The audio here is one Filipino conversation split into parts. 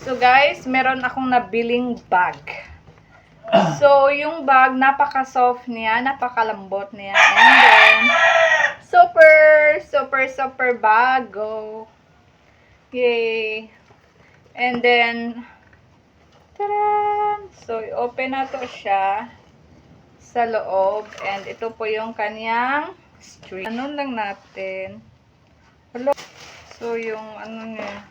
So guys, meron akong nabiling bag. So, yung bag, napaka-soft niya, napakalambot niya. And then, super, super, super bago. Yay! And then, taran! So, open na to siya sa loob. And ito po yung kanyang string. Ano lang natin? Hello? So, yung ano niya,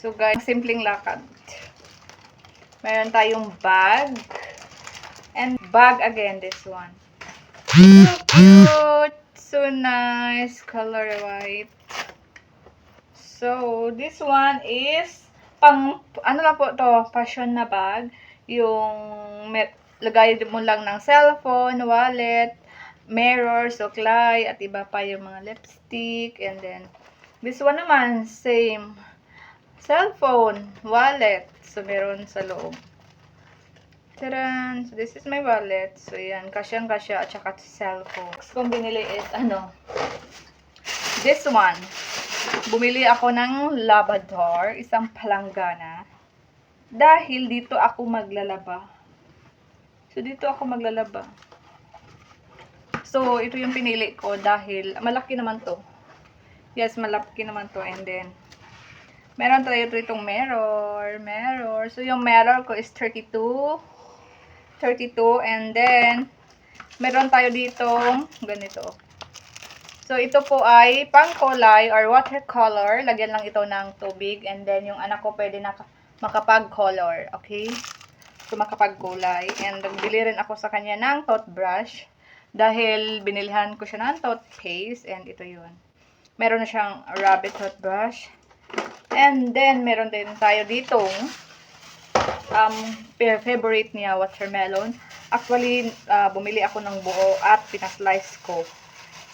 So guys, simpleng lakad. Meron tayong bag. And bag again, this one. So cute. So nice. Color white. So, this one is pang, ano lang po to, fashion na bag. Yung met, lagay mo lang ng cellphone, wallet, mirror, suklay, at iba pa yung mga lipstick. And then, this one naman, same cellphone, wallet. So, meron sa loob. Taran! So, this is my wallet. So, yan. Kasyang-kasya at saka cellphone. Next kong binili is, ano, this one. Bumili ako ng Labrador, isang palanggana. Dahil dito ako maglalaba. So, dito ako maglalaba. So, ito yung pinili ko dahil malaki naman to. Yes, malaki naman to. And then, Meron tayo dito itong mirror, mirror. So, yung mirror ko is 32. 32. And then, meron tayo dito ganito. So, ito po ay pang kulay or watercolor. Lagyan lang ito ng tubig. And then, yung anak ko pwede na makapag-color. Okay? So, makapag-kulay. And, nagbili rin ako sa kanya ng toothbrush. Dahil binilihan ko siya ng toothpaste. And, ito yun. Meron na siyang rabbit toothbrush. And then, meron din tayo ditong um, favorite niya, watermelon. Actually, ah, bumili ako ng buo at pinaslice ko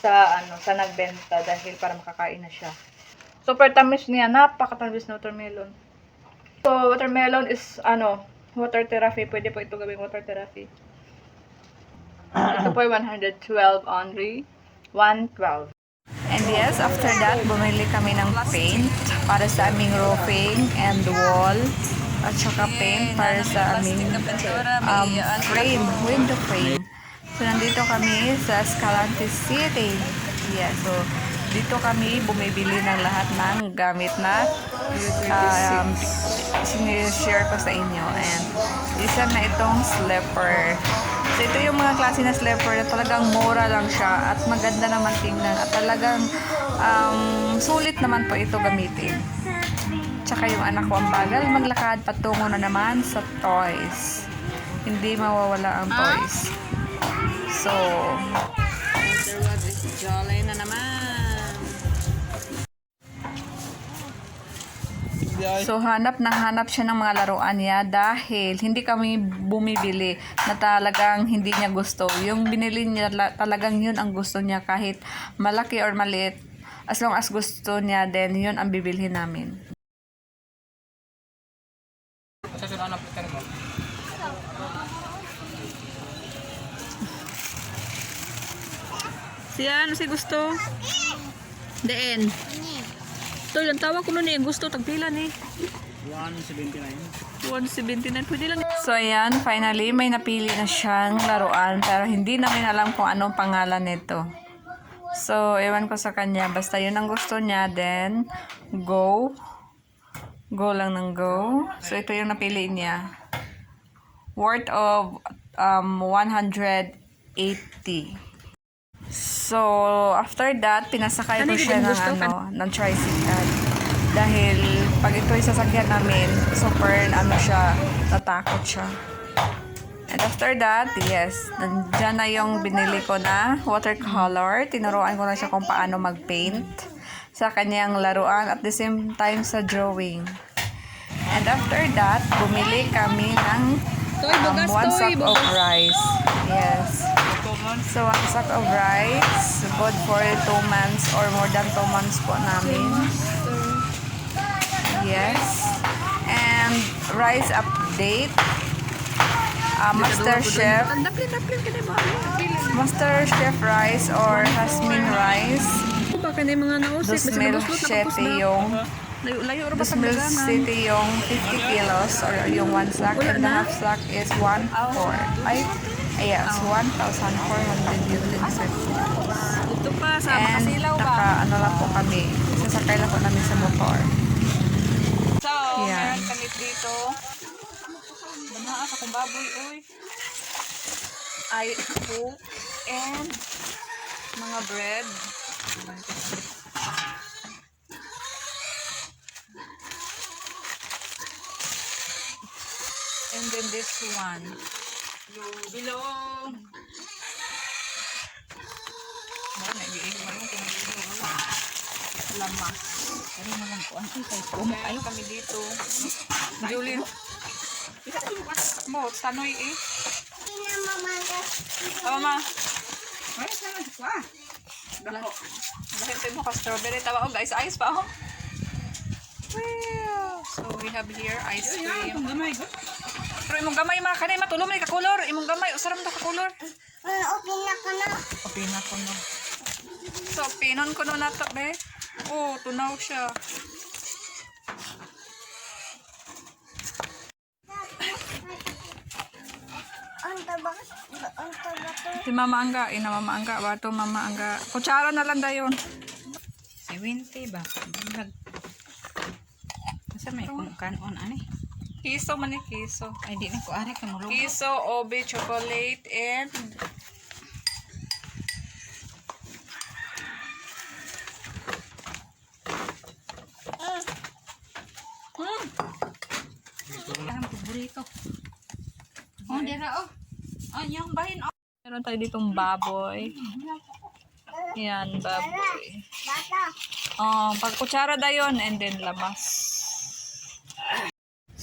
sa ano sa nagbenta dahil para makakain na siya. Super tamis niya, napakatamis na watermelon. So, watermelon is ano, water therapy. Pwede po ito gawing water therapy. Ito po ay 112 only. 112. And yes, after that, bumili kami ng paint para sa aming roofing and wall. At saka paint para sa aming um, frame, window frame. So, nandito kami sa Escalante City. Yeah, so, dito kami bumibili ng lahat ng gamit na um, sinishare ko sa inyo. And isa na itong slipper. So, ito yung mga klase na slipper na talagang mura lang siya at maganda naman tingnan at talagang um, sulit naman po ito gamitin. Tsaka yung anak ko ang bagal maglakad patungo na naman sa toys. Hindi mawawala ang toys. So, after what is jolly na naman. So, hanap ng hanap siya ng mga laruan niya dahil hindi kami bumibili na talagang hindi niya gusto. Yung binili niya la- talagang yun ang gusto niya kahit malaki or maliit. As long as gusto niya, then yun ang bibilhin namin. Siya, ano si gusto? Deen. Ito yung tawa ko nun eh. Gusto, tagpila ni. 179. 179. Pwede lang. So, ayan. Finally, may napili na siyang laruan. Pero hindi namin alam kung anong pangalan nito. So, ewan ko sa kanya. Basta yun ang gusto niya. Then, go. Go lang ng go. So, ito yung napili niya. Worth of um, 180. So, after that, pinasakay ko siya ng, ano, ng tricycle. Dahil, pag ito yung sasakyan namin, super, ano siya, natakot siya. And after that, yes, nandyan na yung binili ko na watercolor. Tinuruan ko na siya kung paano mag-paint sa kanyang laruan at the same time sa drawing. And after that, bumili kami ng um, one sack of rice. Yes. So, one sack of rice, good for 2 months or more than 2 months po namin. Yes. And rice update. ah, Master Chef. Master Chef rice or Hasmin rice. Pa kani mga nausik. Dos mil siyete yung Layo, layo ra ba sa mil dagangan? city yung 50 kilos or yung one sack and the half sack is 1 4 ay yes 1,400 utensils Ito pa sa and makasilaw ba? naka ano lang po kami sasakay lang po namin sa motor So, Yan. meron kami dito. Banaa sa kong baboy, oy. Ay, cook and mga bread. Then this one. Bilong. Ba, nag-iinom mo yung kinikinom. Lamas. Ano mo lang ko? Ano kay Kumok ayo kami dito. Julin. Mo, sanoy eh. Tama ma. Bakit mo ka strawberry? Tawa oh guys, ice pa oh. Well, so we have here ice cream. Pero imong gamay mga kanay matulom ni ka color. Imong gamay usaram ta ka color. Opina ko no. So pinon ko no nato be. Oh, tunaw siya. Si Mama Angga, ina Mama Angga, bato Mama Angga. Kutsara na lang dayon. Si Winty ba? Nag... Masa may kung kanon ani? Kiso man ni kiso. Ay di na ko ari ka mo Kiso, obe, chocolate, and Ang paborito. Oh, dira oh. Oh, yung bahin oh. meron tayo ditong baboy. Yan, baboy. Um, pagkutsara dayon and then lamas.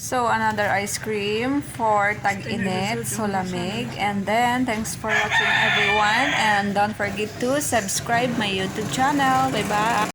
So, another ice cream for tag-init, so lamig. And then, thanks for watching everyone. And don't forget to subscribe my YouTube channel. Bye-bye!